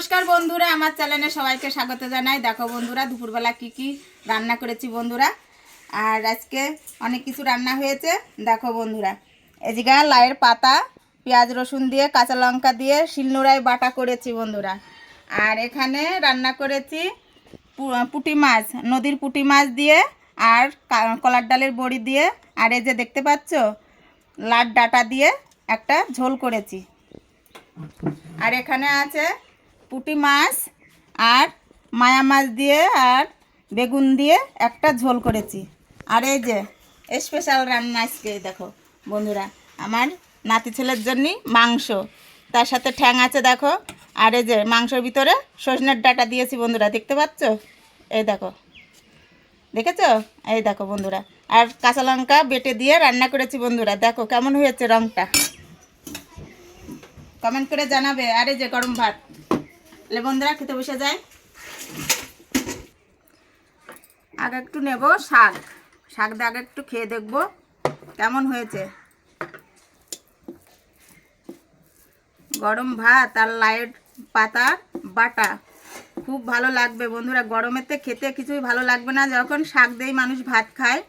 নমস্কার বন্ধুরা, আমার চ্যানেলে সবাইকে স্বাগত জানাই। দেখো বন্ধুরা, দুপুরবেলা কি কি রান্না করেছি বন্ধুরা? আর আজকে অনেক কিছু রান্না হয়েছে। দেখো বন্ধুরা এদিকে লাইয়ের পাতা, পেঁয়াজ রসুন দিয়ে, কাঁচা লঙ্কা দিয়ে, শিলনোড়ায় বাটা করেছি বন্ধুরা। আর এখানে রান্না করেছি পুঁটি মাছ, নদীর পুটি মাছ দিয়ে, আর কলার ডালের বড়ি দিয়ে। আর এই যে দেখতে পাচ্ছ, লাট ডাটা দিয়ে একটা ঝোল করেছি। আর এখানে আছে পুঁটি মাছ আর মায়া মাছ দিয়ে আর বেগুন দিয়ে একটা ঝোল করেছি। আর এই যে স্পেশাল রান্না আজকে দেখো বন্ধুরা, আমার নাতি ছেলের জন্য মাংস। তার সাথে ঠ্যাং আছে দেখো, আর এই যে মাংসের ভিতরে সজনের ডাটা দিয়েছি বন্ধুরা, দেখতে পাচ্ছ? এই দেখো, দেখেছ? এই দেখো বন্ধুরা, আর কাঁচা লঙ্কা বেটে দিয়ে রান্না করেছি বন্ধুরা, দেখো কেমন হয়েছে রংটা। কমেন্ট করে জানাবে, আরে যে গরম ভাত। তাহলে বন্ধুরা খেতে বসে যায় আগে একটু নেব শাক। শাক দিয়ে আগে একটু খেয়ে দেখব কেমন হয়েছে। গরম ভাত আর লাইট পাতা, বাটা। খুব ভালো লাগবে বন্ধুরা, গরমেতে খেতে কিছুই ভালো লাগবে না, যখন শাক দিয়েই মানুষ ভাত খায়।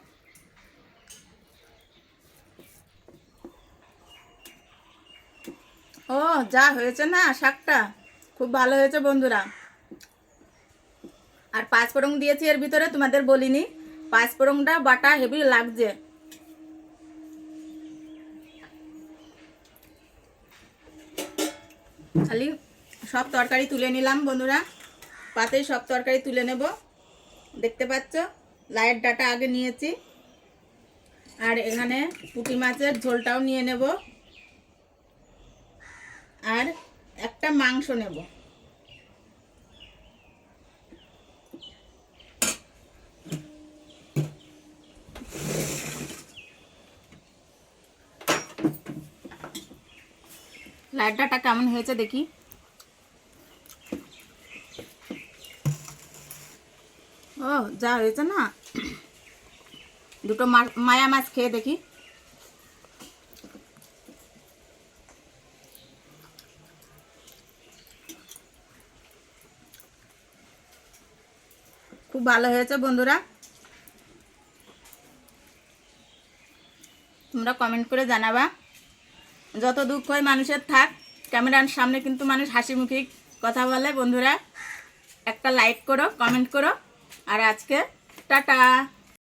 ও, যা হয়েছে না শাকটা। খুব ভালো হয়েছে বন্ধুরা। আর পাঁচফোড়ন দিয়েছি এর ভিতরে, তোমাদের বলিনি। পাঁচফোড়নটা বাটা হেভি লাগছে। খালি সব তরকারি তুলে নিলাম বন্ধুরা। পাতেই সব তরকারি তুলে নেব। দেখতে পাচ্ছ? লাইট ডাটা আগে নিয়েছি। আর এখানে পুঁটি মাছের ঝোলটাও নিয়ে নেব আর একটা মাংস নেব। লাড্ডাটা কেমন হয়েছে দেখি। ও, যা হয়েছে না। দুটো মায়া মাছ খেয়ে দেখি। খুব ভালো হয়েছে, বন্ধুরা। তোমরা কমেন্ট করে জানাবা। যত দুঃখ হয় মানুষের থাক, ক্যামেরার সামনে কিন্তু মানুষ হাসি কথা বলে, বন্ধুরা। একটা লাইক করো কমেন্ট করো। আর আজকে টাটা।